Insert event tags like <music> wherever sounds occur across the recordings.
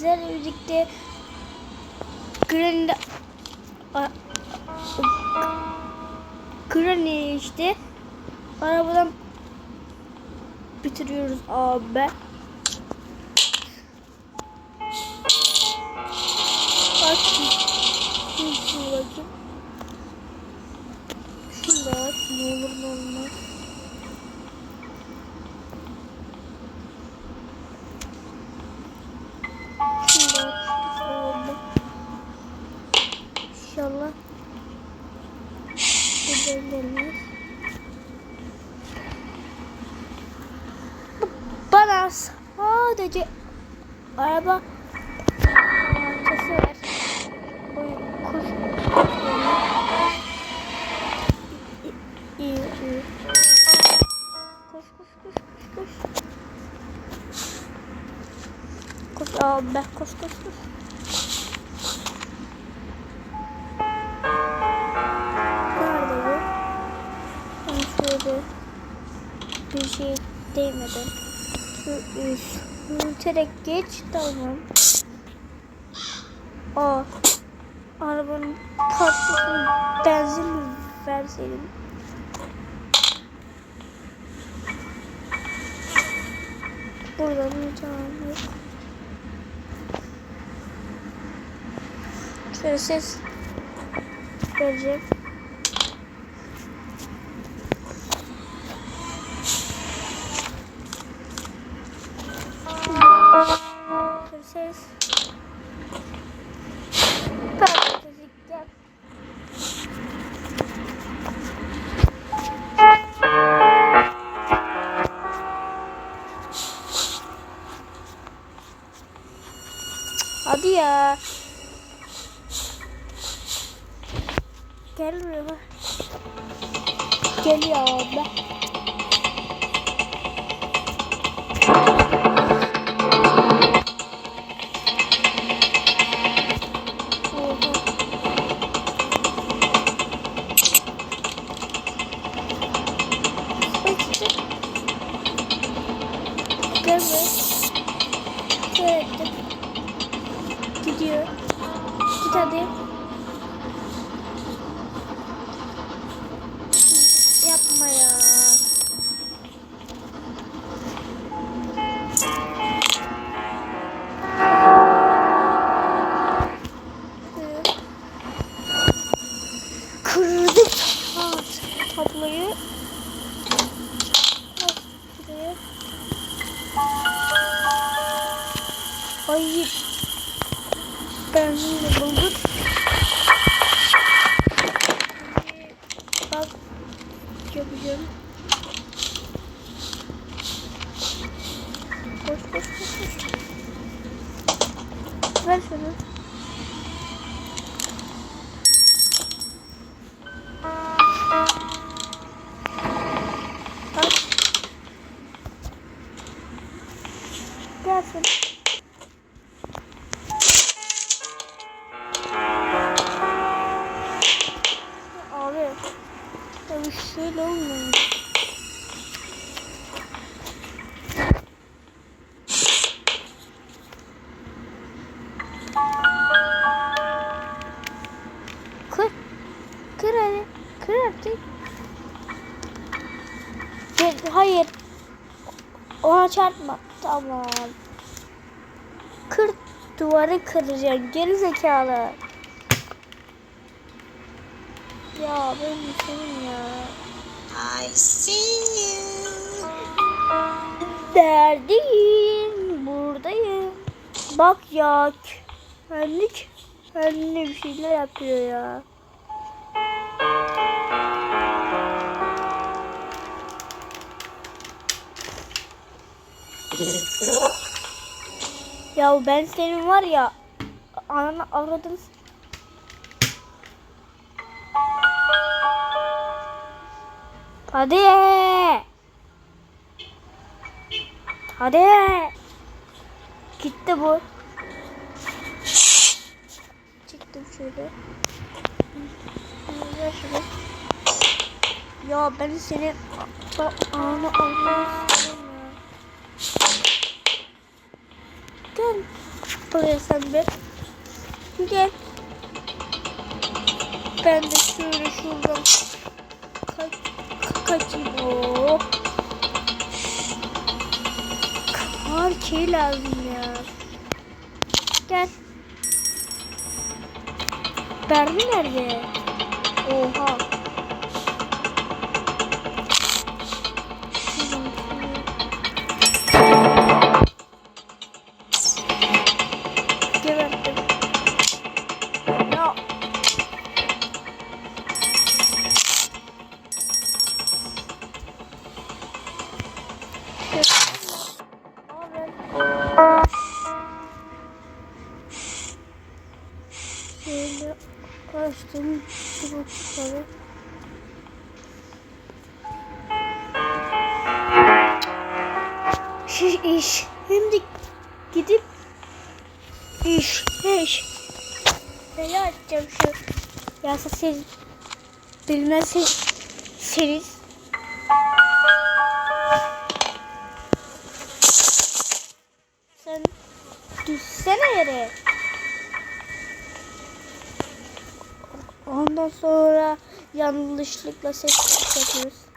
sizlerle birlikte A- Granny işte arabadan bitiriyoruz abi. Bak şimdi bakayım. Şunu da ne olur ne olmaz. İyi. Koş, koş, koş, koş, koş. Koş abi, koş, koş, koş. Nerede bu? Ben şöyle bir şey değmeden şu üst yürüterek geç tamam. Aa arabanın parçasını benzin verseydim? Tane yok. Şöyle ses vereceğim. Ya. Gel buraya bak. Geliyor abla. Şöyle olmuyor. Kır. Kır hadi. Kır artık. Hayır. Ona çarpma. Tamam. Kır duvarı kıracaksın. Geri zekalı. Ya ben senin ya. I see you. Neredeyim? Buradayım. Bak ya. Kendik kendine bir şeyler yapıyor ya. <laughs> Ya ben senin var ya ananı avradın. Hadi. Hadi. Gitti bu. Çıktım şöyle. Şunu. Ya ben senin ananı avradın. Gel. Buraya sen bir. Gel. Ben de şöyle şuradan kaçayım. Oo. Kar key lazım ya. Gel. Bermi nerede? Oha. Bilmezseniz siz sen düşsene yere. Ondan sonra yanlışlıkla ses yapıyoruz.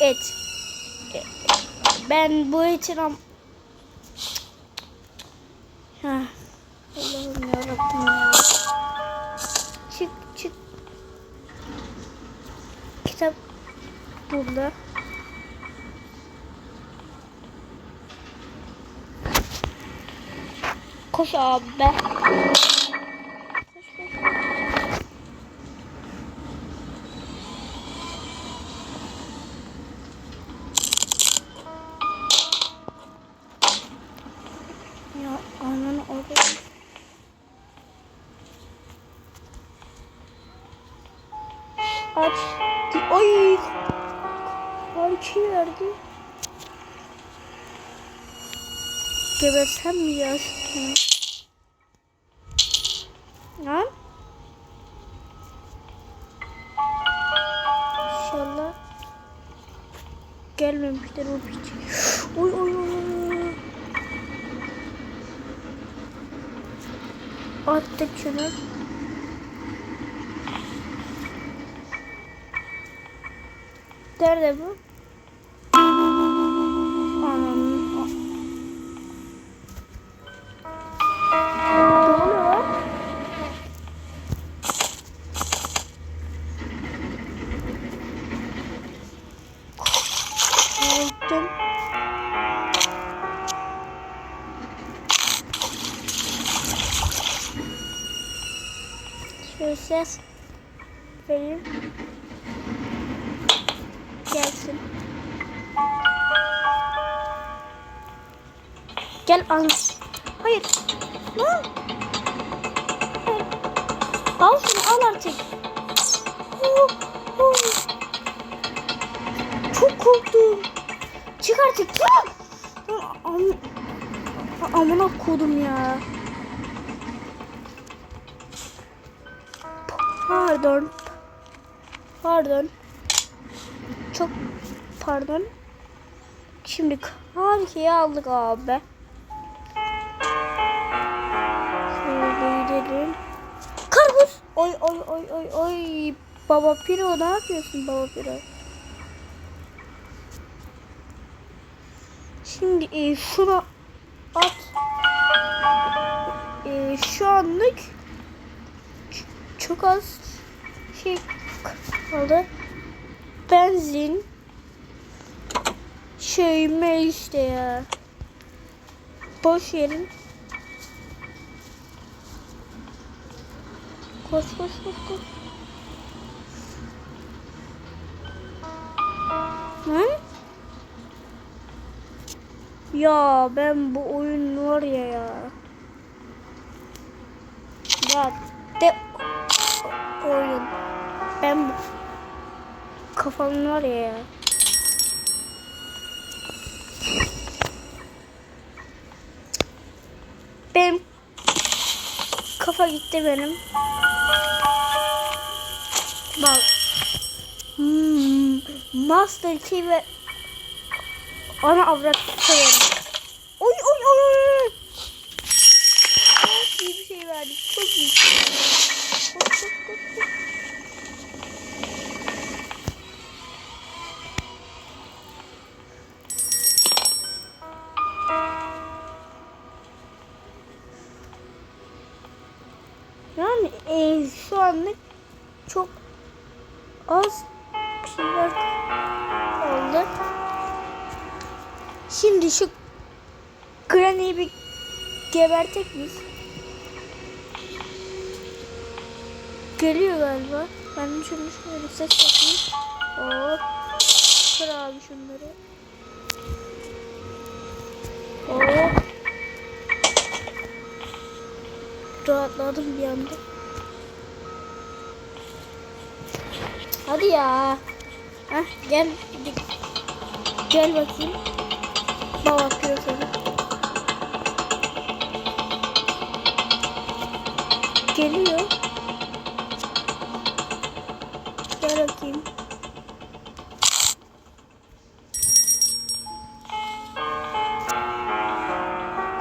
Et. Ben bu etin am... Allah'ım yarabbim ya. Çık çık. Kitap burada. Koş abi Gebersem mi ya? Lan. İnşallah gelmemişler o piç. Oy oy oy. Attık şunu. Nerede bu? Pardon. Pardon. Çok pardon. Şimdi harikayı aldık abi. Şöyle gidelim. Karpuz. Oy oy oy oy oy. Baba Piro ne yapıyorsun Baba Piro? Şimdi e, şunu at. E, şu anlık çok az şey kaldı. Benzin şey me işte ya. Boş yerin. Koş koş koş koş. Hı? Ya ben bu oyun var ya ya. Ya de oyun. Ben bu kafam var ya. Benim kafa gitti benim. Bak. Hmm, Master Chief ve ana avrat koyarım. Şimdi şu Granny'i bir gebertek biz. Geliyor galiba. Ben şunu şöyle ses yapayım. Hop. Kır abi şunları. Hop. Rahatladım bir anda. Hadi ya. Heh, gel. Gel bakayım. Baba bakıyor sana. Geliyor. Gel.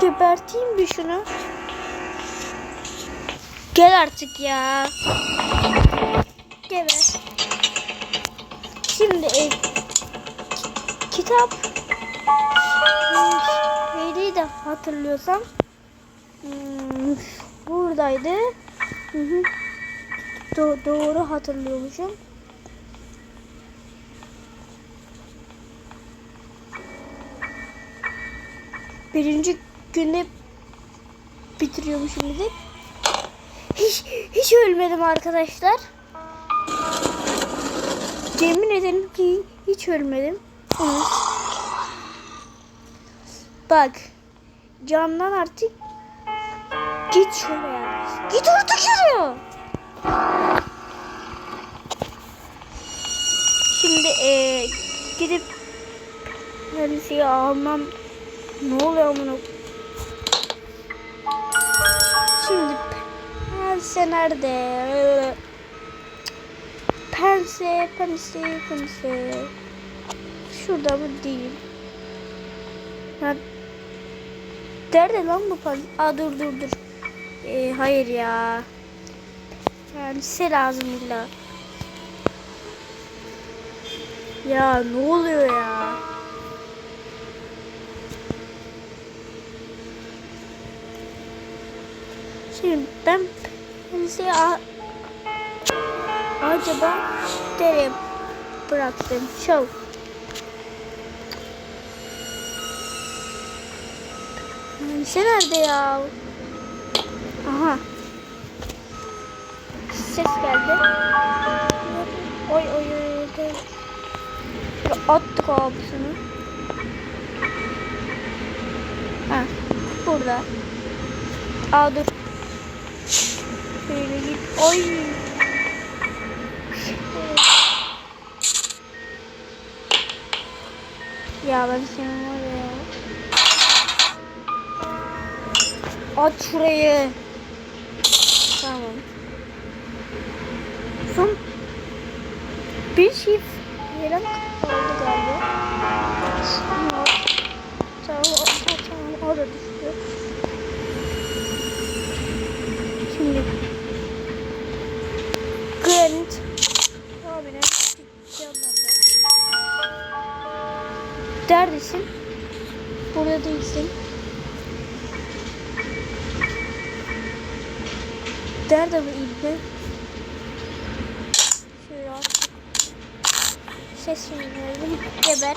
Geberteyim bir şunu. Gel artık ya. Geber. Şimdi e, kitap neydi de hatırlıyorsam hmm, buradaydı. Do- doğru hatırlıyormuşum. Birinci günde bitiriyormuşum bir de. Hiç, hiç ölmedim arkadaşlar. Yemin ederim ki hiç ölmedim. Hı. Bak. Camdan artık git şuraya. Git artık şuraya. Şimdi eee gidip her almam. Ne oluyor amına? Şimdi pense nerede? Pense, pense, pense. Şurada mı değil? Ya Nerede lan bu pense? Aa dur dur dur. Ee, hayır ya. Pense lazım illa. Ya ne oluyor ya? Şimdi ben a- acaba nereye bıraktım? Şov. Pense nerede ya? Aha. Ses geldi. Oy oy oy. attık abisini. Ha, burada. Aa dur. Şöyle git. Oy. Ya ben senin var ya. Aç şurayı. Tamam. Son bir çift yere kaldı galiba. Tamam, tamam, tamam, o da düştü. Şimdi Granit abine yanlarında. Neredesin? Burada değilsin. Nerede bu ibne? Şöyle artık. Sesini verdim. Geber.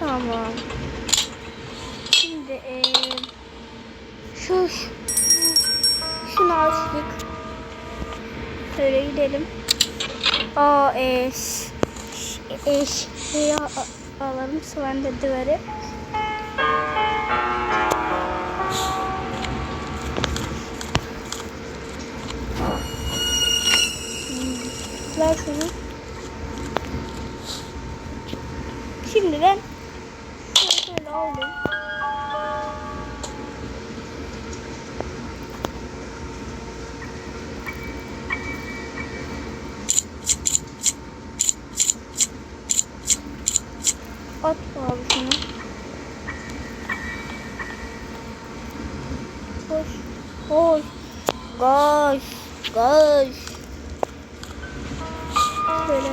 Tamam. Şimdi eee şu, şu şunu açtık. Şöyle gidelim. Aa ş- e, şey alalım. Slender duvarı. Ver şunu. Şimdi ben şöyle aldım. At abi şunu. Koş. Koş. Koş. Koş. Şöyle.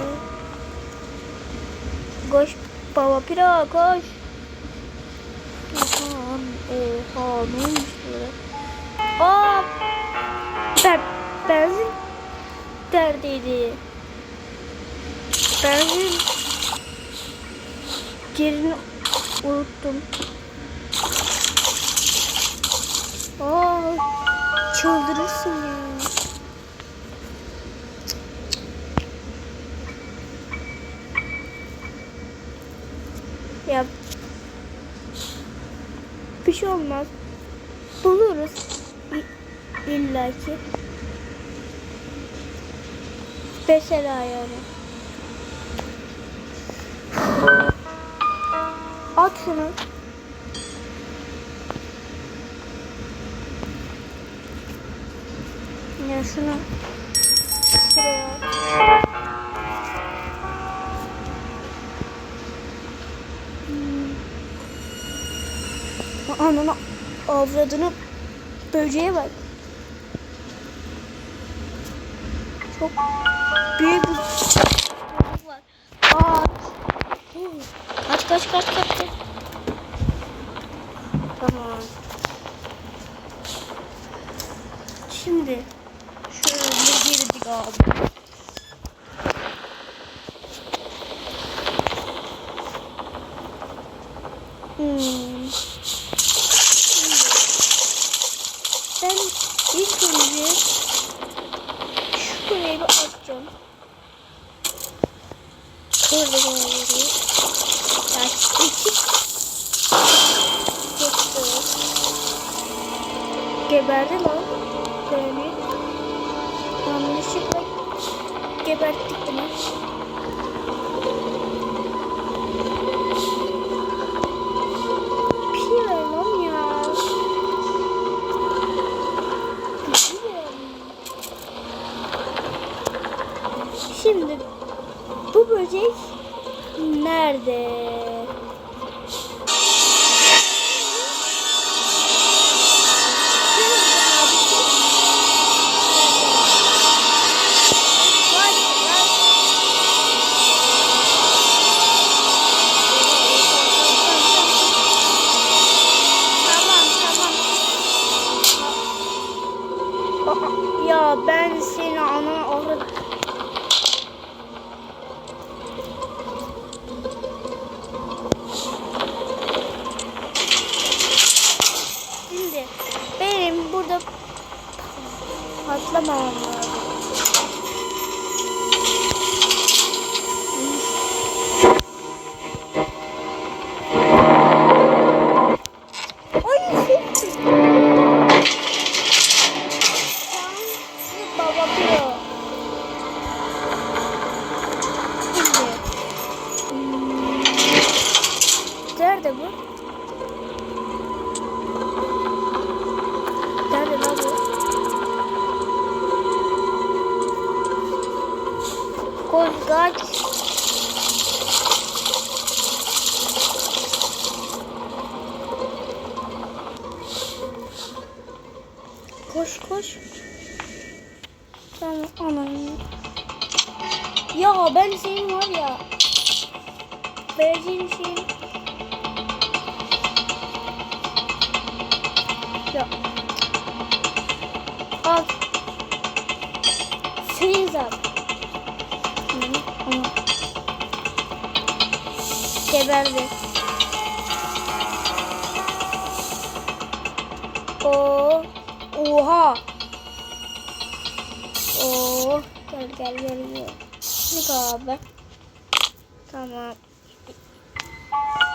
Koş baba pira koş. Oha, oha ne olmuş böyle? Aa, ben, benzin neredeydi? Benzin yerini unuttum. Aa, çıldırırsın. Ya bir şey olmaz. Buluruz. İlla ki. Mesela yani. At şunu. Ya şunu. Şuraya. Ananı avradını böceğe bak. Çok büyük bir böcek var. Aa. Kaç kaç kaç kaç kaç. Tamam. Şimdi şöyle girdik abi. Hmm. Şimdi ben önce şuraya bir atacağım. Şöyle böyle. Ya iki Yoktu. Geberdi lan. Böyle. Yanlışlıkla geberttik bunu. Koş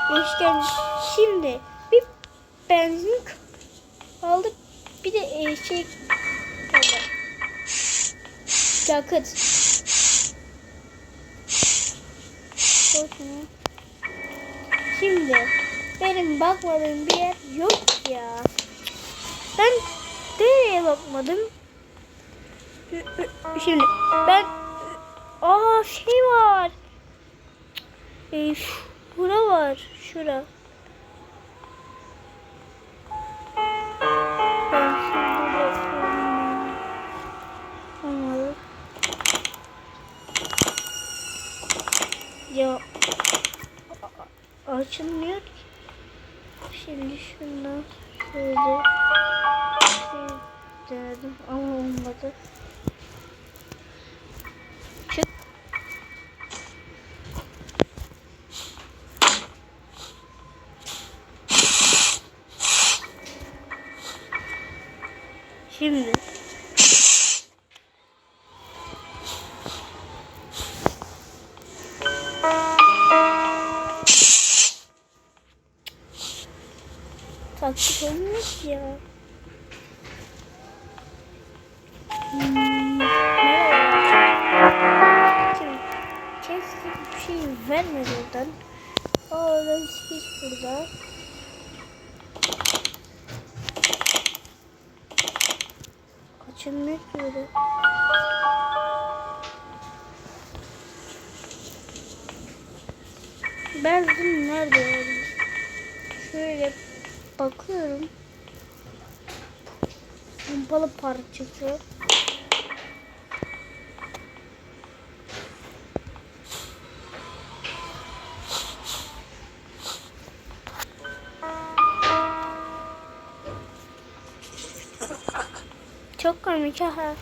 İşte şimdi bir benzin aldık. Bir de e, şey kaldı. Yakıt. Şimdi benim bakmadığım bir yer yok ya. Ben nereye bakmadım? Şimdi ben aa şey var. E, şura var. Şura. Olmadı. Ya açılmıyor ki. Şimdi şundan şöyle şey denedim ama olmadı. Bakıyorum. Pompalı parçası. Çok komik ha.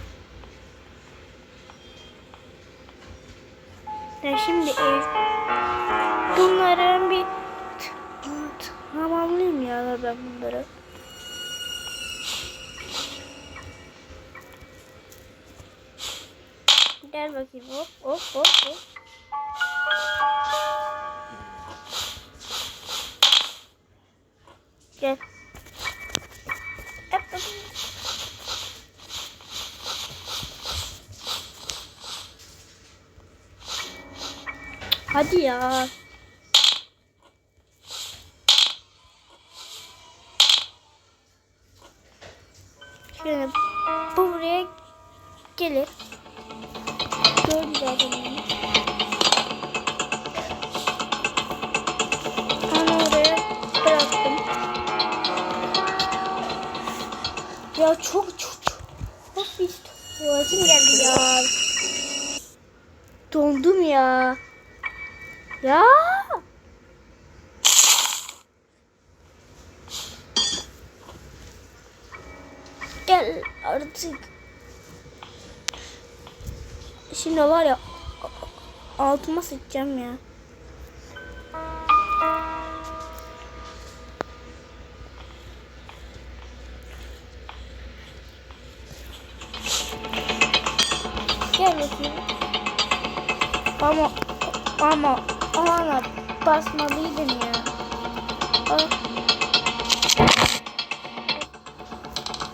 Hadi ya. Şöyle bu buraya gelir. Gördü zaten onu. Oraya bıraktım. Ya çok çok çok bir tuvaletim geldi ya. Dondum ya. Ya. Gel artık. Şimdi var ya altıma sıçacağım ya. Gel bakayım. Ama ama ana basmalıydım ya. Aa.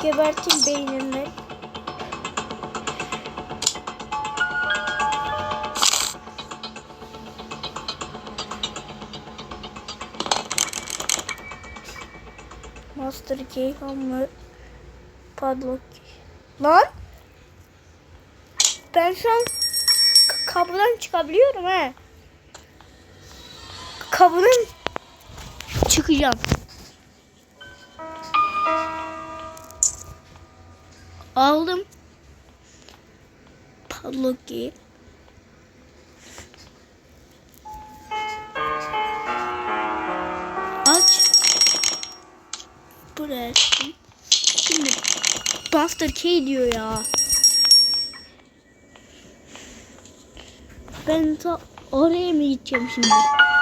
Gebertin beynimle. Master key hammer padlock. Lan! Ben şu an k- kapıdan çıkabiliyorum he. Kapıdan çıkacağım. Aldım. Padlock. Aç. Buraya. Şimdi Buster K diyor ya. Ben ta oraya mı gideceğim şimdi?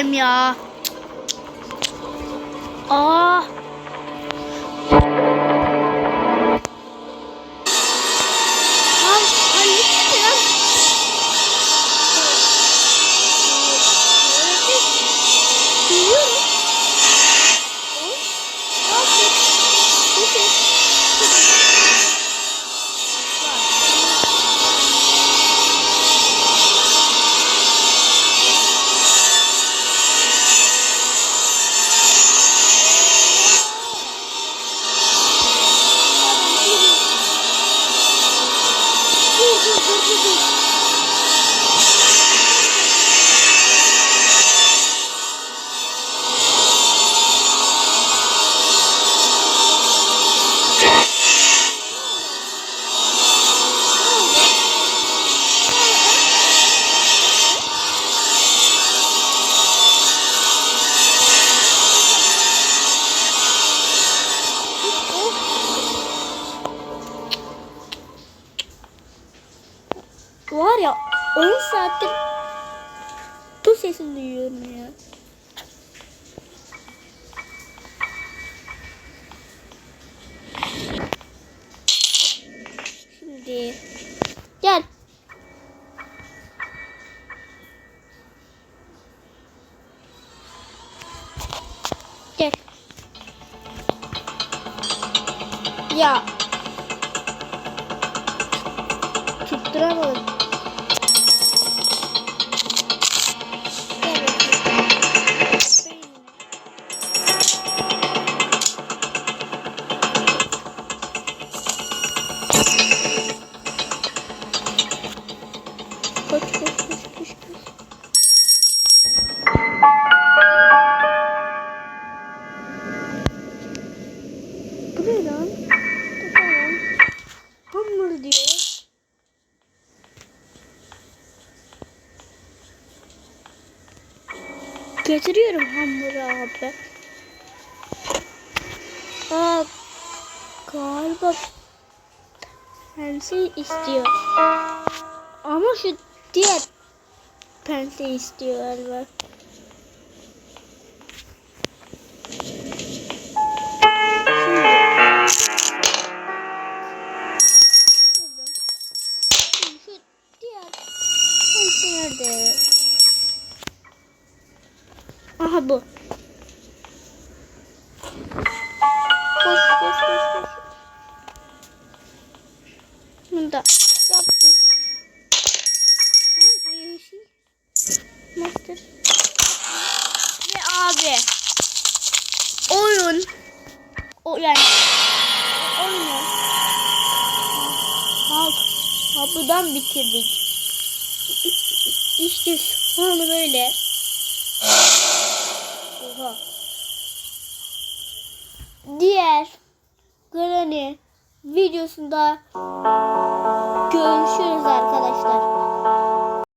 gideceğim ya. Aa. Duramadım. istiyor. Ama şu diğer pense istiyor galiba.